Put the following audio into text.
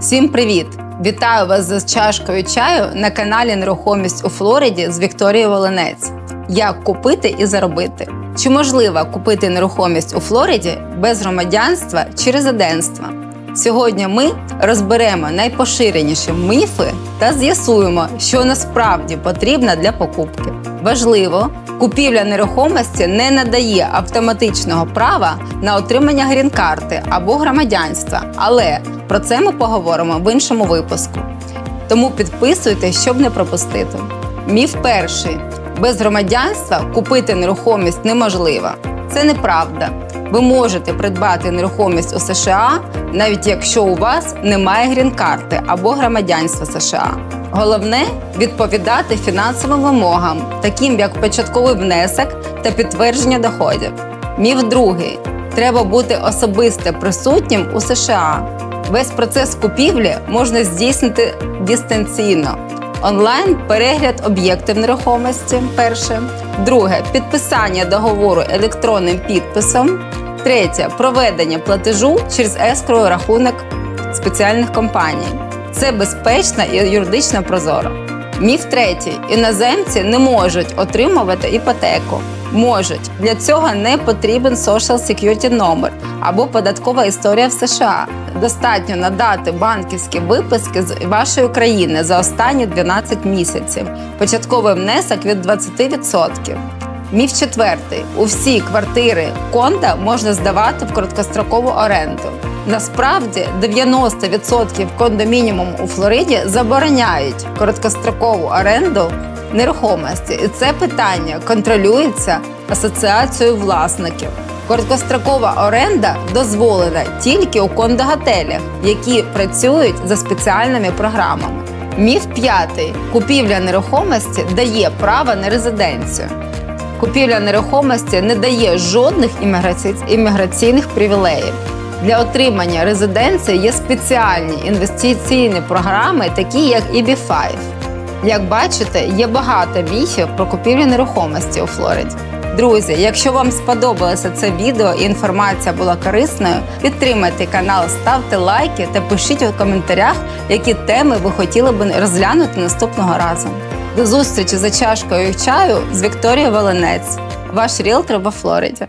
Всім привіт! Вітаю вас за чашкою чаю на каналі Нерухомість у Флориді з Вікторією Волинець. Як купити і заробити? Чи можливо купити нерухомість у Флориді без громадянства чи резидентства? Сьогодні ми розберемо найпоширеніші міфи та з'ясуємо, що насправді потрібно для покупки. Важливо, купівля нерухомості не надає автоматичного права на отримання грін-карти або громадянства, але про це ми поговоримо в іншому випуску. Тому підписуйтесь, щоб не пропустити. Міф перший: без громадянства купити нерухомість неможливо. Це неправда. Ви можете придбати нерухомість у США, навіть якщо у вас немає грін-карти або громадянства США. Головне відповідати фінансовим вимогам, таким як початковий внесок та підтвердження доходів. Міф другий: треба бути особисто присутнім у США. Весь процес купівлі можна здійснити дистанційно. Онлайн перегляд об'єктів нерухомості. Перше. Друге підписання договору електронним підписом. Третє проведення платежу через ескроу рахунок спеціальних компаній. Це безпечно і юридично прозоро. Міф третій: іноземці не можуть отримувати іпотеку. Можуть для цього не потрібен Social Security номер або податкова історія в США. Достатньо надати банківські виписки з вашої країни за останні 12 місяців. Початковий внесок від 20%. Міф четвертий: у всі квартири конда можна здавати в короткострокову оренду. Насправді 90% кондомінімум у Флориді забороняють короткострокову оренду нерухомості, і це питання контролюється асоціацією власників. Короткострокова оренда дозволена тільки у кондоготелях, які працюють за спеціальними програмами. Міф п'ятий: купівля нерухомості дає право на резиденцію. Купівля нерухомості не дає жодних імміграційних привілеїв. Для отримання резиденції є спеціальні інвестиційні програми, такі як EB5. Як бачите, є багато міфів про купівлю нерухомості у Флориді. Друзі, якщо вам сподобалося це відео і інформація була корисною, підтримайте канал, ставте лайки та пишіть у коментарях, які теми ви хотіли б розглянути наступного разу. До зустрічі за чашкою чаю з Вікторією Волинець, ваш ріелтор во Флориді.